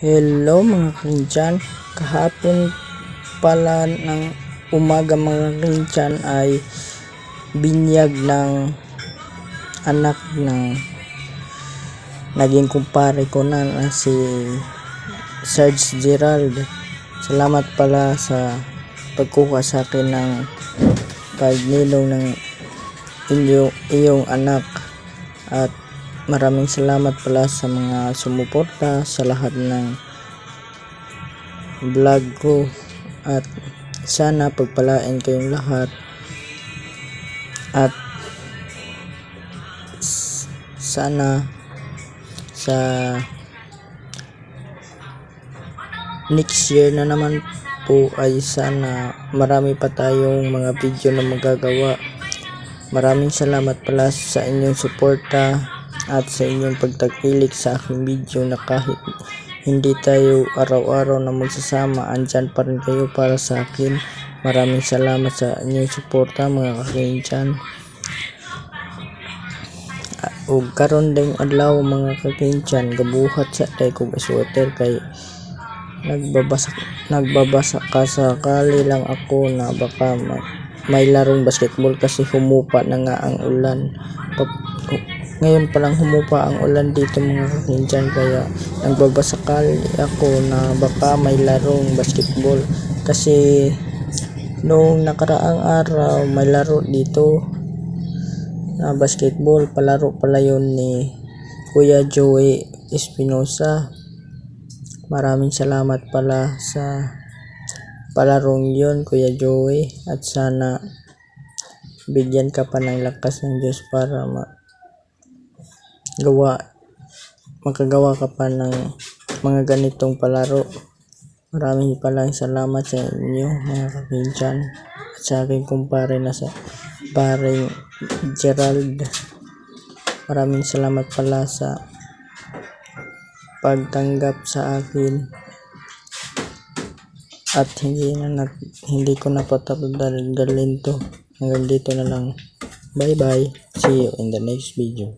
Hello mga krintiyan, kahapon pala ng umaga mga krintiyan ay binyag ng anak ng naging kumpare ko na, na si Serge Gerald. Salamat pala sa pagkuha sa akin ng pagninong ng inyong, iyong anak at maraming salamat pala sa mga sumuporta sa lahat ng vlog ko. At sana pagpalain kayong lahat. At sana sa next year na naman po ay sana marami pa tayong mga video na magagawa. Maraming salamat pala sa inyong suporta at sa inyong pagtangkilik sa aking video na kahit hindi tayo araw-araw na magsasama, andyan pa rin kayo para sa akin. Maraming salamat sa inyong suporta mga kakinjan. Ug karon ding adlaw mga kakinjan, gabuhat sa tay kog sweater kay nagbabasa nagbabasa ka lang ako na baka ma- may larong basketball kasi humupa na nga ang ulan. Pag, ngayon palang humupa ang ulan dito mga kakinjan kaya nagbabasakali ako na baka may larong basketball. Kasi noong nakaraang araw may laro dito na basketball. Palaro pala yun ni Kuya Joey Espinosa. Maraming salamat pala sa palarong yun Kuya Joey. At sana bigyan ka pa ng lakas ng Diyos para ma gawa makagawa ka pa ng mga ganitong palaro. Maraming palang salamat sa inyo mga kapinsan. At sa aking kumpare na sa paring Gerald. Maraming salamat pala sa pagtanggap sa akin. At hindi na nat- hindi ko na patapos dalhin to. Hanggang dito na lang. Bye bye see you in the next video